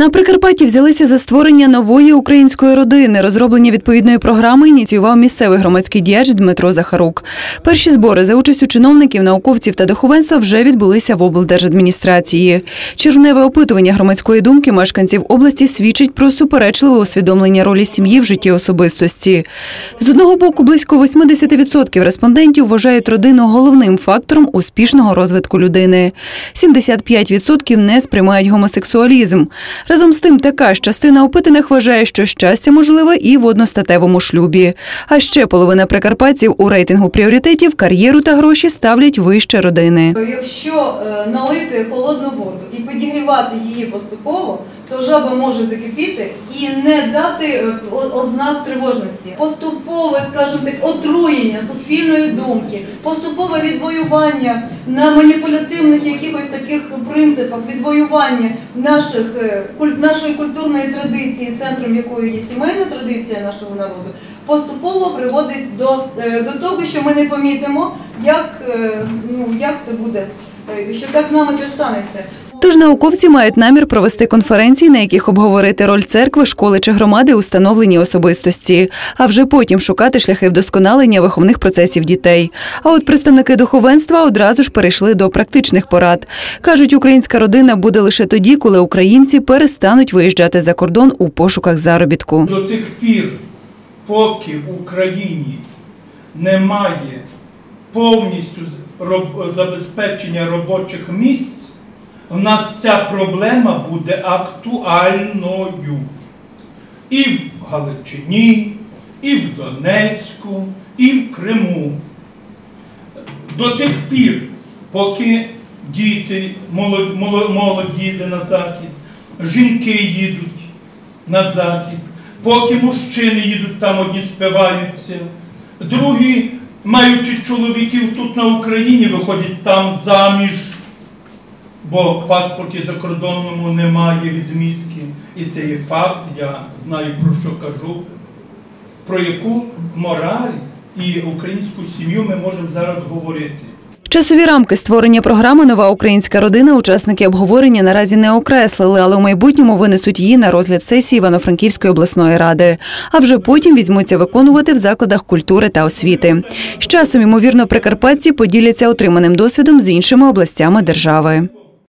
На Прикарпатті взялися за створення нової української родини. Розроблення відповідної програми ініціював місцевий громадський діяч Дмитро Захарук. Перші збори за участю чиновників, науковців та духовенства вже відбулися в облдержадміністрації. Червневе опитування громадської думки мешканців області свідчить про суперечливе усвідомлення ролі сім'ї в житті особистості. З одного боку, близько 80% респондентів вважають родину головним фактором успішного розвитку людини. 75% не сприймають гомосексуалізм. Разом з тим, така частина опитаних вважає, що щастя можливе і в одностатевому шлюбі. А ще половина прикарпатців у рейтингу пріоритетів кар'єру та гроші ставлять вище родини. Якщо е, налити холодну воду і підігрівати її поступово, то жаба може закипіти і не дати е, ознак тривожності. Поступове, скажімо так, отруєння суспільної думки, поступове відвоювання на маніпулятивних якихось таких принципах, відвоювання наших, е, нашої культурної традиції, центром якої є сімейна традиція нашого народу, поступово приводить до, е, до того, що ми не помітимо, як, ну, як це буде, що так з нами теж станеться. Тож науковці мають намір провести конференції, на яких обговорити роль церкви, школи чи громади у становленні особистості, а вже потім шукати шляхи вдосконалення виховних процесів дітей. А от представники духовенства одразу ж перейшли до практичних порад. кажуть, українська родина буде лише тоді, коли українці перестануть виїжджати за кордон у пошуках заробітку. До тих пір, поки в Україні немає повністю забезпечення робочих місць, в нас ця проблема буде актуальною. І в Галичині, і в Донецьку, і в Криму. До тих пір, поки діти, молодь їде на захід, жінки їдуть на захід, поки мужчини їдуть там одні спиваються, другі, маючи чоловіків тут на Україні, виходять там заміж, бо в паспорті закордонному немає відмітки. І це є факт, я знаю про що кажу, про яку мораль і українську сім'ю ми можемо зараз говорити. Часові рамки створення програми Нова українська родина учасники обговорення наразі не окреслили, але у майбутньому винесуть її на розгляд сесії Івано-Франківської обласної ради. А вже потім візьмуться виконувати в закладах культури та освіти. З часом, ймовірно, прикарпатці поділяться отриманим досвідом з іншими областями держави.